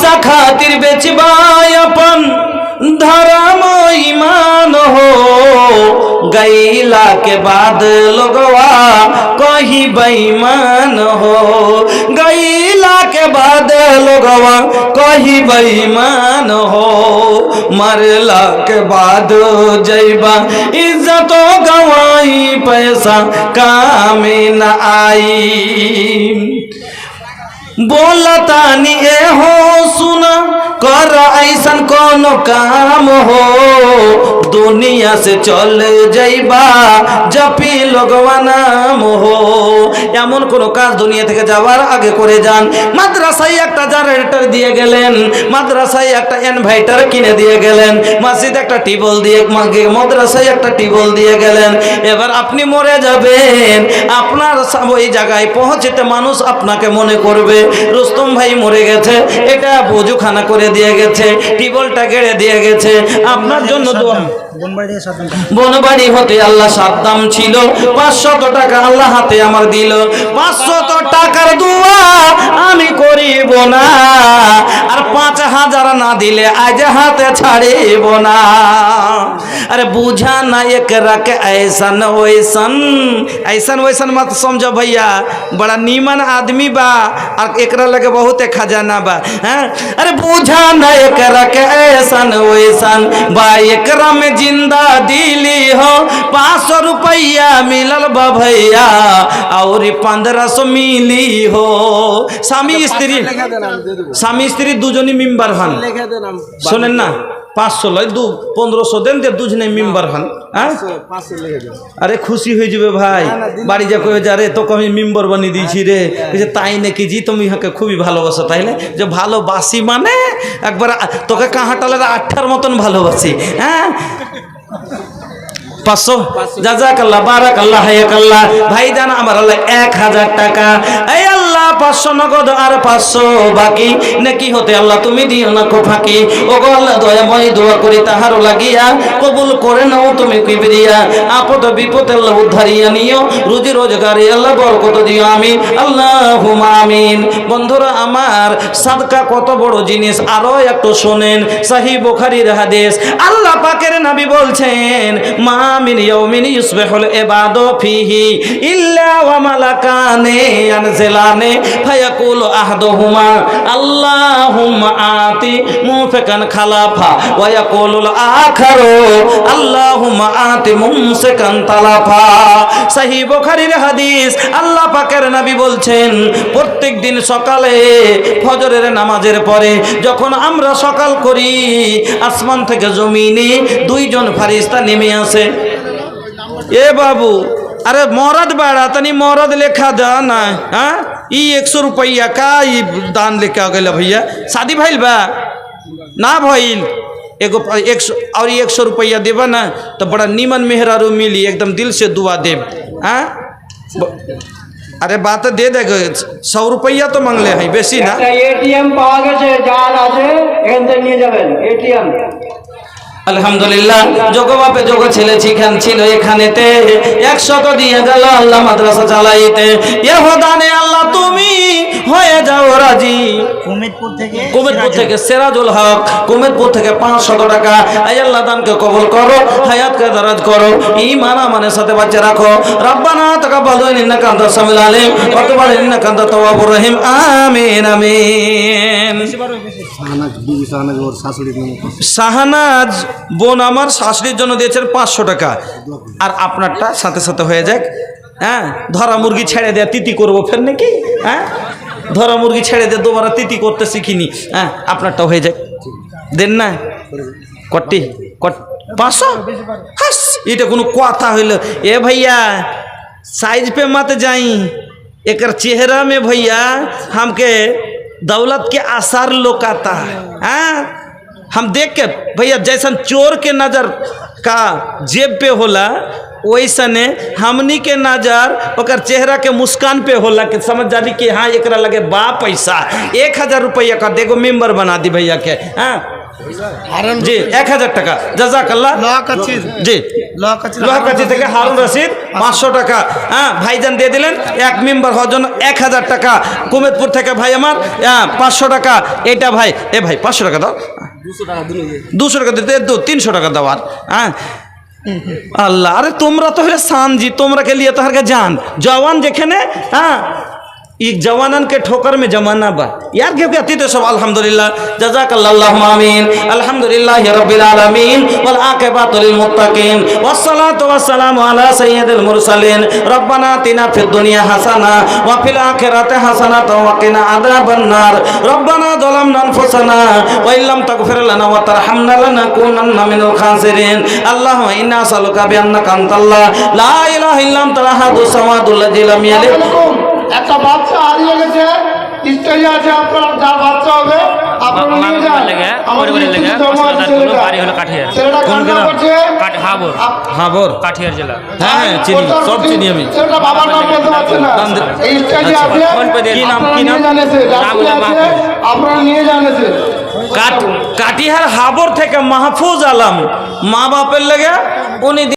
पैसा खातिर बेचबाय अपन धर्म ईमान हो। गईला के बाद लोगवा कही बेईमान हो। गईला के बाद लोगवा कही बेईमान हो। मरला के बाद जैबा इज़्ज़त गवाई, पैसा काम न आई। बोलतानी ए हो सुन कर ऐसन कोनो काम हो দুনিয়া সে চলে যাইবা, জাপি লগওয়ানা মোহ। এমন কোনো কাজ দুনিয়া থেকে যাওয়ার আগে করে যান। মাদ্রাসায় একটা জেনারেটর দিয়ে গেলেন, মাদ্রাসায় একটা ইনভাইটার কিনে দিয়ে গেলেন, মসজিদ একটা টিবল দিয়ে মাদ্রাসায় একটা টিবল দিয়ে গেলেন। এবার আপনি মরে যাবেন। আপনার ওই জায়গায় পৌঁছেতে মানুষ আপনাকে মনে করবে, রুস্তম ভাই মরে গেছে, এটা বোঝুখানা করে দিয়ে গেছে, টিবলটা গেড়ে দিয়ে গেছে। আপনার জন্য দোয়া। বনবাড়ি হতে আল্লাহ সাদ্দাম ছিল। পাঁচশত টাকা আল্লাহ হাতে আমার দিল। পাঁচশত টাকার দোয়া আমি করিব না। আর পাঁচ হাজার না দিলে আজ হাতে ছাড়িব না। अरे बूझा ना एकरा के ऐसन वैसन ऐसन वैसन मत समझो भैया बड़ा नीमन आदमी बा और एकरा लगे बहुत खजाना बा हैं? अरे बूझा ना एकरा के ऐसन वैसन बा एकरा में जिंदा दिली हो पाँच सौ रुपया मिलल बा भैया और पंद्रह सौ मिली हो স্বামী স্ত্রী স্বামী স্ত্রী দুজনই মেম্বার হন শোনেন না পাঁচশো লয় দু পনেরোশো দেন দিয়ে দুজনে মেম্বার হন হ্যাঁ? আরে খুশি হয়ে যাবে ভাই। বাড়ি যা কয়ে যা রে তোকে আমি মেম্বার বানিয়ে দিয়েছি রে। যে তাই নাকি জি তুমি ইহাকে খুবই ভালোবাসো তাইলে যে ভালোবাসি মানে একবার তোকে কাহাটালের আটটার মতন ভালোবাসি হ্যাঁ? পাঁচশো? জাজাক আল্লাহ বারাক আল্লাহ হায়াক আল্লাহ ভাইজান আমার আল্লাহ এক হাজার টাকা। এই পাঁচশো নগদ আর পাঁচশো বাকি। নাকি হতে আল্লাহ তুমি দিও না কো ফাঁকি ও আল্লাহ দয়াময় দোয়া করি তাহারও লাগিয়া কবুল করে নাও তুমি কিবরিয়া। আপদ বিপদ আল্লাহ উদ্ধারিয়া নিও। রুজি রোজগারে আল্লাহ বরকত দিও আমি। আল্লাহ আমিন। বন্ধুরা, আমার সাদকা কত বড় জিনিস আরও একটু শোনেন। সাহি বোখারির হাদিস। আল্লাহ পাকের নবী বলছেন, মা মিন ইয়াউমিন ইউসবিহুল ইবাদু ফিহি ইল্লা ওয়া মালাকানে আনজিলানে ফায়াকুল আহাদুহুমা, আল্লাহুম্মা আতি মুফিকান খালাফা ওয়া ইয়াকুলুল আখারু, আল্লাহুম্মা আতি মুমসিকান তালাফা। সহিহ বুখারীর হাদিস আল্লাহ পাকের নবী বলছেন, প্রত্যেক দিন সকালে ফজরের নামাজের পরে যখন আমরা সকাল করি, আসমান থেকে জমিনে দুইজন ফারিস্তা নেমে আসে। এ বাবু, আরে মরদ বাড়া তানি মরদ লেখা দা না হ্যাঁ? ई एक सौ रुपया का ई दान लेके आ गए भैया शादी भइल बा ना भइल एगो प- एक सौ और एक सौ रुपया देबा ना तो बड़ा नीमन मेहरारू मिली एकदम दिल से दुआ देब हाँ ब- अरे बात दे दे सौ रुपया तो मांगले हैं बेसी ना একটা এটিএম পাওয়া গেছে যার আছে এখান থেকে নিয়ে যাবেন এটিএম আলহামদুলিল্লাহ যোগ বাপে যোগ ছেলে শিখান ছিল এখানেতে একশত দিয়ে গেল আল্লাহ মাদ্রাসা চালাইতে দানে আল্লাহ তুমি যাও থেকে কুমেদপুর থেকে সেরাজুল। হক। কুমেদপুর থেকে পাঁচশত টাকা। এই আল্লাহ দানকে কবুল করো হায়াতকে দারাজ করো ইমান আমানের সাথে বাচ্চা রাখো। রব্বানা তাকাব্বাল ইন্নাকা আনতাস সামিউল আলিম ওয়া তুব আলাইনা ইন্নাকা আনতাত তাওয়াবুর রহিম। আমিন আমিন। শাহনাজ বিবি শাহনাজ ওর শাশুড়ির নামে। শাহানাজ বোন আমার শাশুড়ির জন্য দিয়েছেন পাঁচশো টাকা। আর আপনারটা সাথে সাথে হয়ে যাক। হ্যাঁ ধরা মুরগি ছেড়ে দেয়া তিতি করব ফের নাকি? হ্যাঁ? ধরা মুরগি ছেড়ে দিয়ে দুবারা তিতি করতে শিখিনি হ্যাঁ আপনারটা হয়ে যাক দেন না কটি কট পাঁচশো হাস এটা কোনো কথা হইল এ भैया साइज पे मत जाई एकर चेहरा में भैया हमके दौलत के आसार लोकाता है हाँ? हम देख के भैया जैसन चोर के नजर का जेब पे होला वैसने हमनी के नजर ओकर चेहरा के मुस्कान पे होला कि समझ जानी कि हाँ एकरा लगे बा पैसा एक हजार रुपया का देगो मेंबर बना दी भैया के हाँ জি এক হাজার টাকা জাজাকাল্লাহ লোহাকাছির জি লোহাকাছির লোহাকাছি থেকে হারুন রশিদ পাঁচশো টাকা হ্যাঁ ভাইজান দিয়ে দিলেন এক মেম্বার হওয়ার জন্য এক হাজার টাকা কুমেদপুর থেকে ভাই আমার হ্যাঁ পাঁচশো টাকা এটা ভাই এ ভাই পাঁচশো টাকা দাও দুশো টাকা দিতে তো তিনশো টাকা দেওয়ার হ্যাঁ? আল্লাহ, আরে তোমরা তো হলে সানজি, তোমরা কে লিয়ে তাহার জান জওয়ান যেখানে হ্যাঁ? एक जवानन के ठोकर में जमाना बा यार के कहती तो सब अल्हम्दुलिल्लाह जजाकल्लाहुम आमीन अल्हम्दुलिल्लाह रब्बिल आलमीन वल आकिबातु लिल मुत्तकीन वस्सलातु वस्सलामु अला सय्यदिल मुरसलीन रब्बना आतिना फिद दुनिया हसना व फिल आखिरति हसनातन व किना अदाबन नार रब्बना ظلمنا انفسना व इल्लम तगफिर लना व तरहमना लनकुनन्ना मिनल खासिरिन अल्लाहुम्मा इन्ना असलुका बिअन्नका अंतल्लाह ला इलाहा इल्ला अंतल अहदुस समादुल लजी लम यलिद একটা বাচ্চা হারিয়ে গেছে। স্টেজে আছে আপনার যার বাচ্চা হবে আপনারা নিয়ে যান। লেগে, লেগে, কিছু জমা আছে অসুবিধার কোনো ছেলেটা। বাড়ি হলো কাঠিয়ার। ছেলেটা কান্না করছে হাবর হাবর কাঠিয়ার জেলা। হ্যাঁ হ্যাঁ চিনি সব চিনি আমি। ছেলেটা বাবার নাম বলতে পারছে না। এই স্টেজে আচ্ছা, আছে। কি নাম, কি নাম? আপনারা নিয়ে কাটিহার হাবর থেকে মাহফুজ আলম মা বাপের লেগে উনি